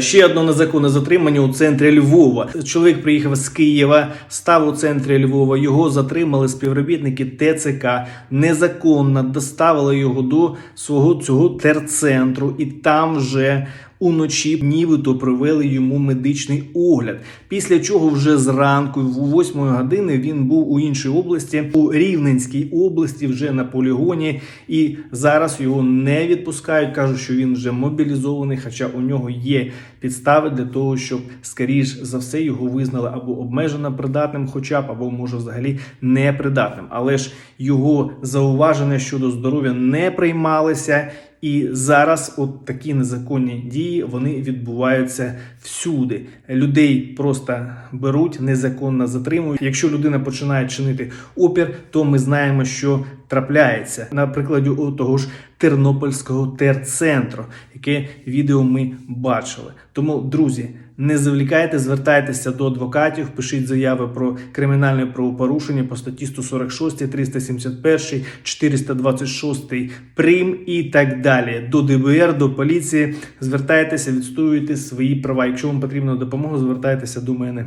Ще одне незаконне затримання у центрі Львова. Чоловік приїхав з Києва, став у центрі Львова. Його затримали співробітники ТЦК, незаконно доставили його до свого цього терцентру, і там вже уночі нібито провели йому медичний огляд. Після чого вже зранку, в 8 години, він був у іншій області, у Рівненській області, вже на полігоні, і зараз його не відпускають. кажуть, що він вже мобілізований, хоча у нього є підстави для того, щоб скоріш за все його визнали або обмежено придатним, хоча б або може взагалі непридатним. Але ж його зауваження щодо здоров'я не приймалися. І зараз от такі незаконні дії вони відбуваються всюди. Людей просто беруть, незаконно затримують. Якщо людина починає чинити опір, то ми знаємо, що трапляється на прикладі у того ж Тернопільського терцентру, яке відео ми бачили. Тому, друзі, не завлікайте, звертайтеся до адвокатів, пишіть заяви про кримінальне правопорушення по статті 146, 371, 426 прим і так далі. До ДБР, до поліції. Звертайтеся, відстоюйте свої права. Якщо вам потрібна допомога, звертайтеся до мене.